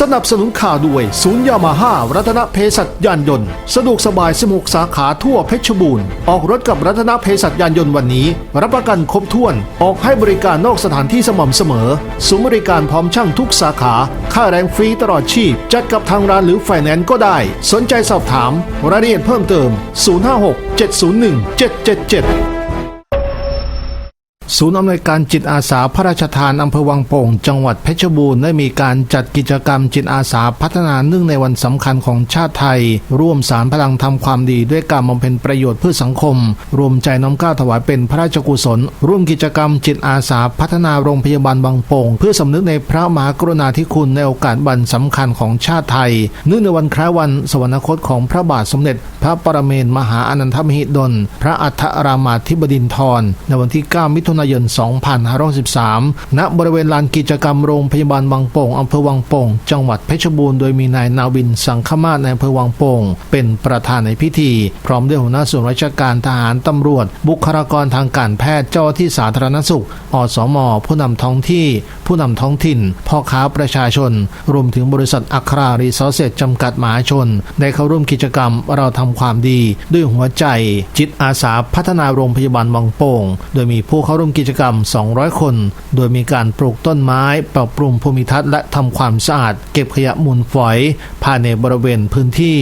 สนับสนุนข่าวด้วยศูนย์ยามาฮ่ารัตนเพศัตยานยนต์ สะดวกสบายสมุกสาขาทั่วเพชรบูรณ์ ออกรถกับรัตนเพศัตยานยนต์วันนี้ รับประกันครบถ้วน ออกให้บริการนอกสถานที่สม่ำเสมอศูนย์บริการพร้อมช่างทุกสาขา ค่าแรงฟรีตลอดชีพ จัดกับทางร้านหรือไฟแนนซ์ก็ได้ สนใจสอบถาม รายละเอียดเพิ่มเติม 056 701 777 ศูนย์อำนวยการจิตอาสาพระราชทานอำเภอวังโป่ง จังหวัดเพชรบูรณ์ได้มีการจัดกิจกรรมจิตอาสาพัฒนาเนื่องในวันสำคัญของชาติไทย ร่วมสารพลังทำความดีด้วยการบำเพ็ญประโยชน์เพื่อสังคม รวมใจน้อมกล้าถวายเป็นพระราชกุศล ร่วมกิจกรรมจิตอาสาพัฒนาโรงพยาบาลวังโป่ง เพื่อสำนึกในพระมหากรุณาธิคุณในโอกาสวันสำคัญของชาติไทย เนื่องในวันคล้ายวันสวรรคตของพระบาทสมเด็จ พระปรเมนมหาอนันทมหิดล พระอัฏฐรามาธิบดินทรในวันที่ 9 มิถุนายน 2513 ณ บริเวณลานกิจกรรมโรงพยาบาลวังโป่งอำเภอวังโป่ง จังหวัดเพชรบูรณ์ โดยมีนายนาวิน สังฆมาศในอำเภอวังโป่ง เป็นประธานในพิธี พร้อมด้วยหัวหน้าส่วนราชการทหารตำรวจ บุคลากรทางการแพทย์ เจ้าที่สาธารณสุข อสม ผู้นำท้องที่ ผู้นำท้องถิ่น พ่อค้าประชาชน รวมถึงบริษัทอัครารีซอสเซจจำกัดมหาชน ได้เข้าร่วมกิจกรรมเราทำความดี ด้วยหัวใจ จิตอาสาพัฒนาโรงพยาบาลวังโป่ง โดยมีผู้เข้าร่วมกิจกรรม 200 คน โดยมีการปลูกต้นไม้ ปรับปรุงภูมิทัศน์และทำความสะอาด เก็บขยะมูลฝอย ภายในบริเวณพื้นที่